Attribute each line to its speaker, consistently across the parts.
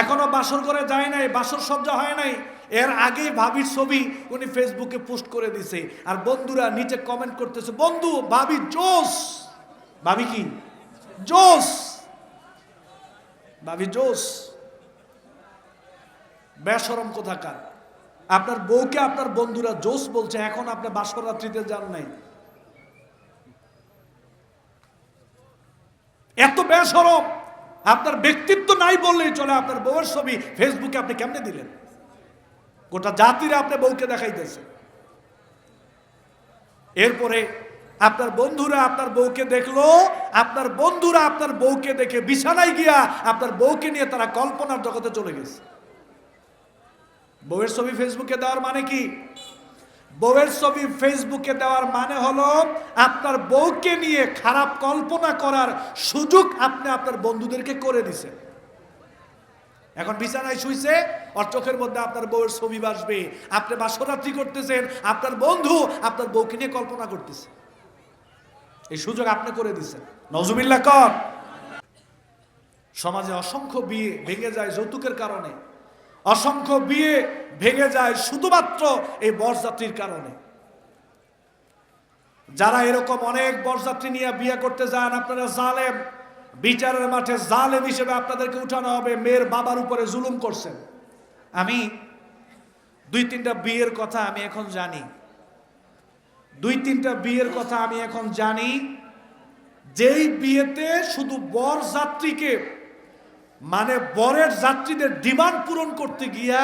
Speaker 1: এখনও বাসর করে যায় নাই, বাসর সজ্জা হয় নাই। এর আগেই ভাবির ছবি উনি ফেসবুকে পোস্ট করে দিছে। আর বন্ধুরা নিচে কমেন্ট করতেছে, বন্ধু, ভাবি জোস ভাবি কি? জোস ভাবি জোস বেসরম কোথাকার? আপনার বউকে আপনার বন্ধুরা জোস বলছে, এখন আপনার বাসর রাত্রিতে যান নাই। এত বেসরম আপনার ব্যক্তিত্ব নাই বললেই চলে, আপনার বউয়ের ছবি ফেসবুকে আপনি কেমনে দিলেন? গোটা জাতিরা আপনার বউকে দেখাইতেছে। এরপরে আপনার বন্ধুরা আপনার বউকে দেখল, আপনার বন্ধুরা আপনার বউকে দেখে বিছানায় গিয়া আপনার বউকে নিয়ে তারা কল্পনার জগতে চলে গেছে। বউয়ের ছবি ফেসবুকে দেওয়ার মানে কি? বউয়ের ছবি ফেসবুকে দেওয়ার মানে হলো আপনার বউকে নিয়ে খারাপ কল্পনা করার সুযোগ আপনি আপনার বন্ধুদেরকে করে দিছেন। এখন বিছানায় শুইছে, ওর চোখের মধ্যে আপনার বউয়ের ছবি বাসবে। আপনি বাসরাত্রি করতেছেন, আপনার বন্ধু আপনার বউকে নিয়ে কল্পনা করতেছে। এই সুযোগ আপনি করে দিচ্ছেন নজুবিল্লা কর। সমাজে অসংখ্য বিয়ে ভেঙে যায় যৌতুকের কারণে। অসংখ্য বিয়ে ভেঙে যায় শুধুমাত্র এই বরযাত্রীর কারণে। যারা এরকম অনেক বরযাত্রী নিয়ে বিয়ে করতে যান, আপনারা জালেম। বিচারের মাঠে জালেম হিসেবে আপনাদেরকে উঠানো হবে। মেয়ের বাবার উপরে জুলুম করছেন। আমি দুই তিনটা বিয়ের কথা আমি এখন জানি। দুই তিনটা বিয়ের কথা আমি এখন জানি। যেই বিয়েতে শুধু বর যাত্রীকে মানে বরের যাত্রীদের ডিমান্ড পূরণ করতে গিয়া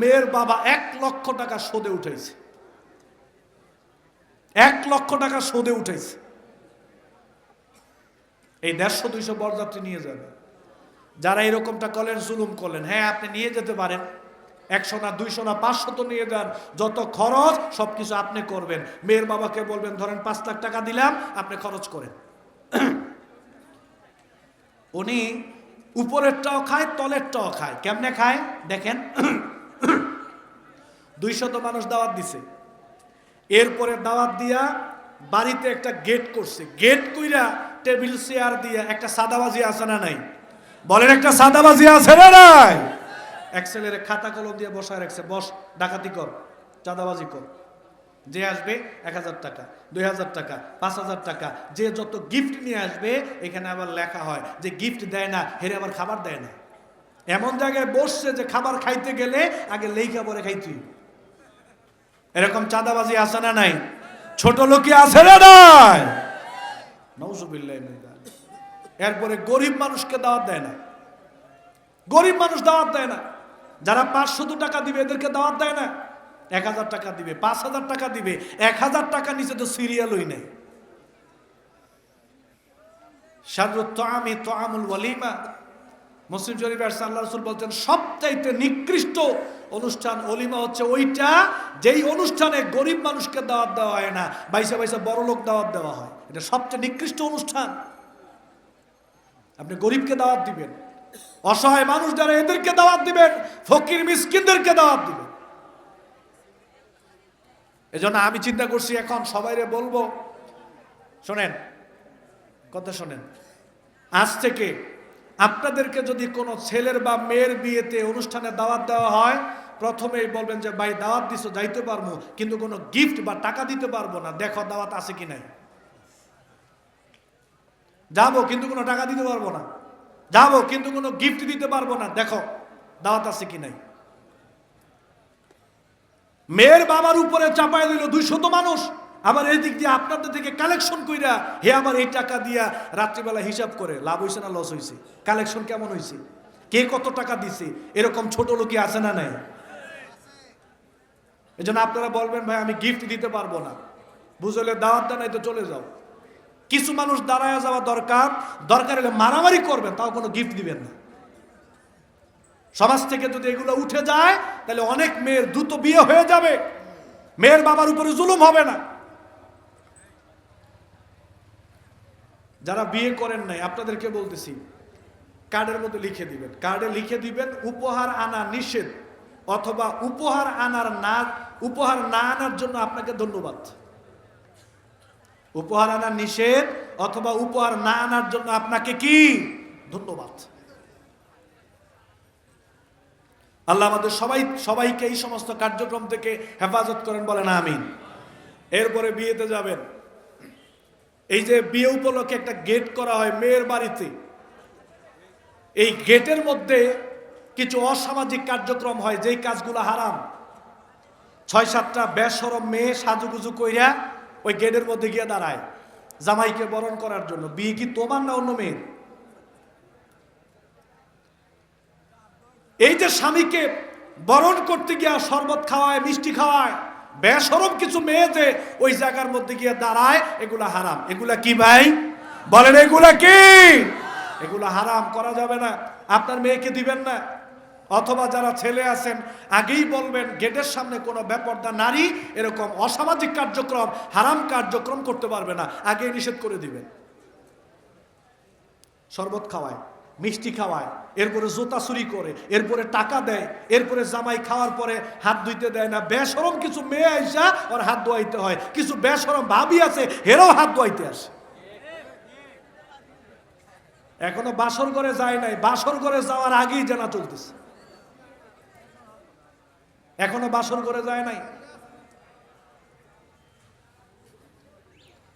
Speaker 1: মেয়ের বাবা এক লক্ষ টাকা সোদে উঠেছে এক লক্ষ টাকা সোদে উঠেছে এই দেড়শো, দুইশো বরযাত্রী নিয়ে যাবে। যারা এরকমটা করলেন জুলুম করলেন হ্যাঁ আপনি নিয়ে যেতে পারেন। একশো না, দুইশো না, পাঁচশো তো নিয়ে যান। যত খরচ সব কিছু আপনি করবেন। মেয়ের বাবাকে বলবেন, ধরেন পাঁচ লাখ টাকা দিলাম, আপনি খরচ করেন। উনি উপরেরটাও খায়, তলেরটাও খায়। কেমনে খায়? দেখেন। দুইশত মানুষ দাওয়াত দিছে। এরপরে দাওয়াত দিয়া বাড়িতে একটা গেট করছে। গেট কইরা টেবিল চেয়ার দিয়া একটা সাদাবাজি আছে না নাই? বলেন, একটা সাদাবাজি আছে না নাই? এক ছেলের খাতা কলম দিয়ে বসায় রাখছে। বস, ডাকাতি কর, চাঁদাবাজি কর। যে আসবে এক হাজার টাকা, দুই হাজার টাকা, পাঁচ হাজার টাকা, যে যত গিফট নিয়ে আসবে, এখানে আবার লেখা হয় যে গিফট দেয় না, হেরে আবার খাবার দেয় না। এমন জায়গায় বসছে যে খাবার খাইতে গেলে আগে লেখা পরে খাইতে এরকম চাঁদাবাজি আছে না নাই? ছোট লোকই আছে না নাই? এরপরে গরিব মানুষকে দাওয়াত দেয় না। গরিব মানুষ দাওয়াত দেয় না। যারা পাঁচশো টাকা দিবে, এদেরকে দাওয়াত দেয় না। এক হাজার টাকা দিবে, পাঁচ হাজার টাকা দিবে, এক হাজার টাকা নিচে তো সিরিয়ালই নেই। সাদরত আমি তো আমুল ওয়ালিমা, মুসলিম শরীফ আল্লাহ রসুল বলছেন, সবচাইতে নিকৃষ্ট অনুষ্ঠান অলিমা হচ্ছে ওইটা, যেই অনুষ্ঠানে গরিব মানুষকে দাওয়াত দেওয়া হয় না, বাইসা বাইসা বড় লোক দাওয়াত দেওয়া হয়। এটা সবচেয়ে নিকৃষ্ট অনুষ্ঠান। আপনি গরিবকে দাওয়াত দিবেন, অসহায় মানুষ যারা এদেরকে দাওয়াত দিবেন, ফকির, মিসকিনদেরকে দাওয়াত দিবেন। এজন্য আমি চিন্তা করছি এখন সবাইরে বলব, শোনেন, কথা শোনেন, আজ থেকে আপনাদেরকে যদি কোনো ছেলের বা মেয়ের বিয়েতে অনুষ্ঠানে দাওয়াত দেওয়া হয়, প্রথমেই বলবেন যে, ভাই, দাওয়াত দিছো, যাইতে পারব কিন্তু কোনো গিফট বা টাকা দিতে পারব না, দেখো দাওয়াত আছে কি নাই। যাব, কিন্তু কোনো টাকা দিতে পারব না। যাব, কিন্তু কোনো গিফট দিতে পারব না, দেখো, দাওয়াত আছে কি নাই। মেয়ের বাবার উপরে চাপায় দিল দুইশত মানুষ। আবার এই দিক দিয়ে আপনাদের থেকে কালেকশন কইরা হে আমার এই টাকা দিয়া রাত্রিবেলা হিসাব করে, লাভ হয়েছে না লস হয়েছে কালেকশন কেমন হয়েছে কে কত টাকা দিছে? এরকম ছোট লোকই আছে না নাই? এই জন্য আপনারা বলবেন, ভাই, আমি গিফট দিতে পারব না। বুঝলে, দাওয়াত দেন তো চলে যাও। কিছু মানুষ দাঁড়ায় যাওয়া দরকার। দরকার হলে মারামারি করবেন, তাও কোনো গিফট দিবেন না। সমাজ থেকে যদি এগুলো উঠে যায়, তাহলে অনেক মেয়ের দ্রুত বিয়ে হয়ে যাবে। মেয়ের বাবার উপরে জুলুম হবে না। যারা বিয়ে করেন নাই, আপনাদেরকে বলতেছি, কার্ডের মধ্যে লিখে দিবেন। কার্ডে লিখে দিবেন, উপহার আনা নিষেধ, অথবা উপহার আনার না, উপহার না আনার জন্য আপনাকে ধন্যবাদ। উপহার আনার নিষেধ, অথবা উপহার না আনার জন্য আপনাকে কি? ধন্যবাদ। আল্লাহ আমাদের সবাই, সবাইকে এই সমস্ত কার্যক্রম থেকে হেফাজত করেন বলেন আমিন। এরপরে বিয়েতে যাবেন। এই যে বিয়ে উপলক্ষে একটা গেট করা হয় মেয়ের বাড়িতে। এই গেটের মধ্যে কিছু অসামাজিক কার্যক্রম হয়, যেই কাজগুলো হারাম। ছয় সাতটা বেসরম মেয়ে সাজুগুজু কইরা ওই গেটের মধ্যে গিয়ে দাঁড়ায়। জামাইকে বরণ করার জন্য। বিয়ে কি তোমার না অন্য মেয়ের? এই যে স্বামীকে বরণ করতে গিয়া শরবত খাওয়ায়, মিষ্টি খাওয়ায় বেসরম কিছু মেয়ে যে ওই জায়গার মধ্যে গিয়ে দাঁড়ায়, এগুলা হারাম। এগুলা কি ভাই? বলেন, এগুলা কি? এগুলা হারাম, করা যাবে না। আপনার মেয়েকে দিবেন না। অথবা যারা ছেলে আছেন, আগেই বলবেন, গেটের সামনে কোনো ব্যাপারটা নারী এরকম অসামাজিক কার্যক্রম, হারাম কার্যক্রম করতে পারবে না। আগে নিষেধ করে দিবেন। শরবত খাওয়ায়। মিষ্টি খাওয়ায়, এরপরে জোতা চুরি করে, এরপরে টাকা দেয়, এরপরে জামাই খাওয়ার পরে হাত ধুইতে দেয় না। বেসরম কিছু মেয়ে আইসা ওর হাত ধোয়াইতে হয়। কিছু বেসরম ভাবি আছে, হেরাও হাত ধোয়াইতে আসে। এখনও বাসর ঘরে যায় নাই, বাসর ঘরে যাওয়ার আগেই জানা চলতেছে। এখনও বাসর ঘরে যায় নাই।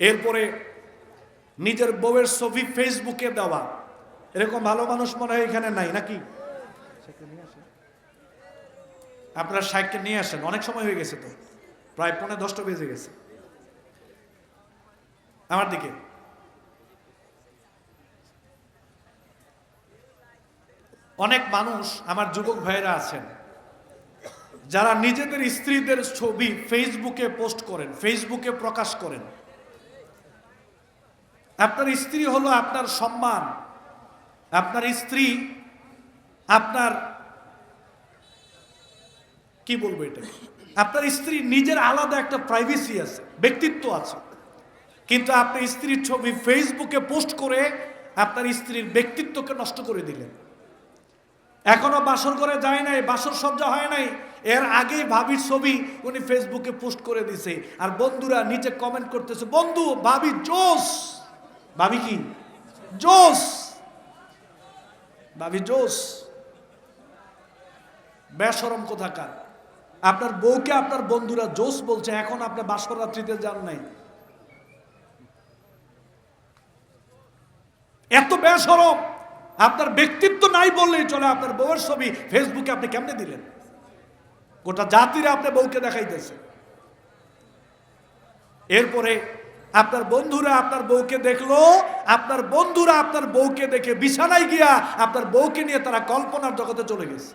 Speaker 1: এরপরে নিজের বউয়ের ছবি ফেসবুকে দেওয়া। এরকম ভালো মানুষ মনে হয় এখানে নাই, নাকি? আপনার সাইকেল নিয়ে আসেন, অনেক সময় হয়ে গেছে তো। প্রায় পনেরো দশটা বেজে গেছে। আমার দিকে। অনেক মানুষ, আমার যুবক ভাইয়েরা আছেন, যারা নিজেদের স্ত্রীদের ছবি ফেসবুকে পোস্ট করেন, ফেসবুকে প্রকাশ করেন। আপনার স্ত্রী হলো আপনার সম্মান। আপনার স্ত্রী, আপনার, কি বলব এটা আপনার স্ত্রী নিজের আলাদা একটা প্রাইভেসি আছে, ব্যক্তিত্ব আছে। কিন্তু আপনি স্ত্রীর ছবি ফেসবুকে পোস্ট করে আপনার স্ত্রীর ব্যক্তিত্বকে নষ্ট করে দিলেন। এখনও বাসর করে যায় নাই, বাসর সজ্জা হয় নাই। এর আগেই ভাবির ছবি উনি ফেসবুকে পোস্ট করে দিছে। আর বন্ধুরা নিচে কমেন্ট করতেছে, বন্ধু, ভাবি জোস ভাবি কি? জোস ভাবি জোস বেসরম কোথাকার? আপনার বউকে আপনার বন্ধুরা জোস বলছে, এখন আপনি বাসর রাত্রিতে যান নাই। এত বেসরম আপনার ব্যক্তিত্ব নাই বললেই চলে, আপনার বউয়ের ছবি ফেসবুকে আপনি কেমনে দিলেন? গোটা জাতিরা আপনার বউকে দেখাইতেছে। এরপরে আপনার বন্ধুরা আপনার বউকে দেখল, আপনার বন্ধুরা আপনার বউকে দেখে বিছানায় গিয়া আপনার বউকে নিয়ে তারা কল্পনার জগতে চলে গেছে।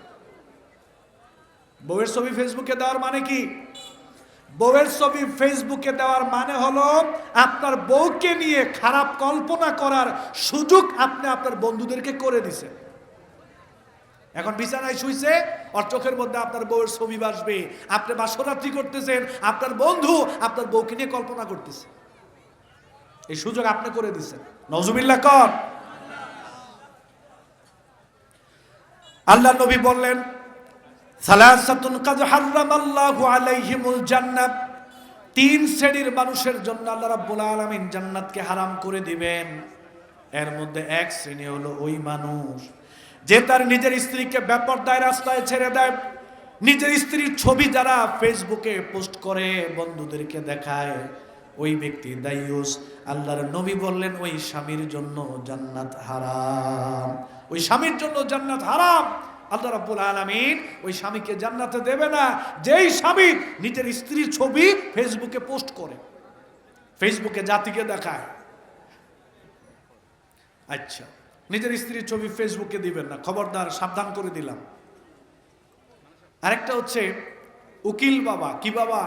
Speaker 1: বউয়ের ছবি ফেসবুকে দেওয়ার মানে কি? বউয়ের ছবি ফেসবুকে দেওয়ার মানে হলো আপনার বউকে নিয়ে খারাপ কল্পনা করার সুযোগ আপনি আপনার বন্ধুদেরকে করে দিছেন। এখন বিছানায় শুইছে, ওর চোখের মধ্যে আপনার বউয়ের ছবি বাসবে। আপনি বাসরাত্রি করতেছেন, আপনার বন্ধু আপনার বউকে নিয়ে কল্পনা করতেছে। এই সুযোগ আপনি করে দিচ্ছেন নজুবিল্লা কর। আল্লাহ নবী বললেন, সালাসাতুন কাদ হারামাল্লাহু আলাইহিমুল জান্নাত। তিন শ্রেণির মানুষের জন্য আল্লাহ রাব্বুল আলামিন জান্নাতকে হারাম করে দিবেন। এর মধ্যে এক শ্রেণি হলো ওই মানুষ, যে তার নিজের স্ত্রীকে বেপরদায় রাস্তায় ছেড়ে দেয়। নিজের স্ত্রীর ছবি যারা ফেসবুকে পোস্ট করে, বন্ধুদেরকে দেখায়। ওই ব্যক্তি দায়ুস। আল্লাহর নবী বললেন, ওই স্বামীর জন্য জান্নাত হারাম। ওই স্বামীর জন্য জান্নাত হারাম। আল্লাহ রাব্বুল আলামিন ওই স্বামীকে জান্নাতে দেবে না। যেই স্বামী নিজের স্ত্রীর ছবি ফেসবুকে পোস্ট করে, ফেসবুকে জাতিকে দেখায়। আচ্ছা নিজের স্ত্রীর ছবি ফেসবুকে দিবেন না। খবরদার, সাবধান করে দিলাম। আরেকটা হচ্ছে, উকিল বাবা, কি বাবা?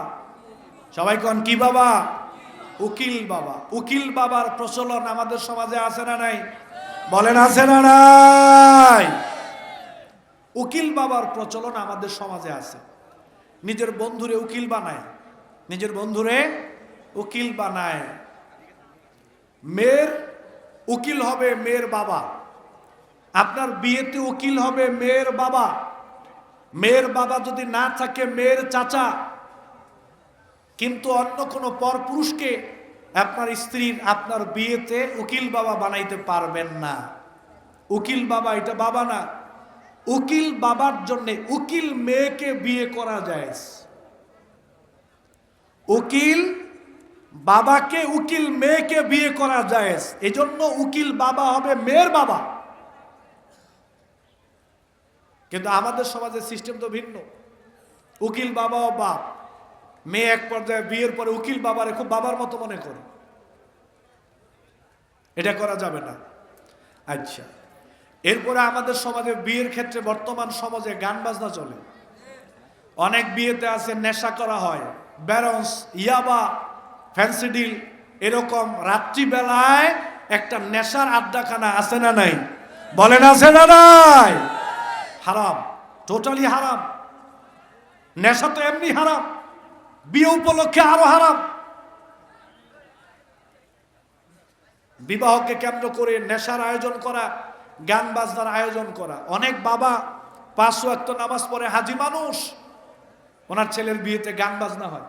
Speaker 1: সবাই কন, কি বাবা? উকিল বাবা। উকিল বাবার প্রচলন আমাদের সমাজে আছে না নাই? বলেন, আছে না নাই? উকিল বাবার প্রচলন আমাদের সমাজে আছে। নিজের বন্ধুরে উকিল বানায়। নিজের বন্ধুরে উকিল বানায়। মেয়ের উকিল হবে মেয়ের বাবা। আপনার বিয়েতে উকিল হবে মেয়ের বাবা। মেয়ের বাবা যদি না থাকে, মেয়ের চাচা কিন্তু অন্য কোনো পরপুরুষকে আপনার স্ত্রীর, আপনার বিয়েতে উকিল বাবা বানাইতে পারবেন না। উকিল বাবা এটা বাবা না। উকিল বাবার জন্য উকিল মেয়েকে বিয়ে করা যায়। উকিল বাবাকে, উকিল মেয়েকে বিয়ে করা যায়। এজন্য উকিল বাবা হবে মেয়ের বাবা। কিন্তু আমাদের সমাজের সিস্টেম তো ভিন্ন। উকিল বাবা ও বাপ। মেয়ে এক পর্যায়ে, বিয়ের পরে উকিল বাবারে খুব বাবার মতো মনে করে। এটা করা যাবে না। আচ্ছা এরপরে আমাদের সমাজে বিয়ের ক্ষেত্রে বর্তমান সমাজে গান বাজনা চলে। অনেক বিয়েতে আছে নেশা করা হয়, ব্যারন্স, ইয়াবা ফ্যান্সিডিল এরকম রাত্রিবেলায় একটা নেশার আড্ডাখানা আছে না নাই? বলেন আছে না নাই? হারাম টোটালি হারাম। নেশা তো এমনি হারাম। বিয়ে উপলক্ষে আরও হারাম। বিবাহকে কেন্দ্র করে নেশার আয়োজন করা, গান বাজনার আয়োজন করা। অনেক বাবা পাঁচ নামাজ পড়ে হাজি মানুষ, ওনার ছেলের বিয়েতে গান বাজনা হয়।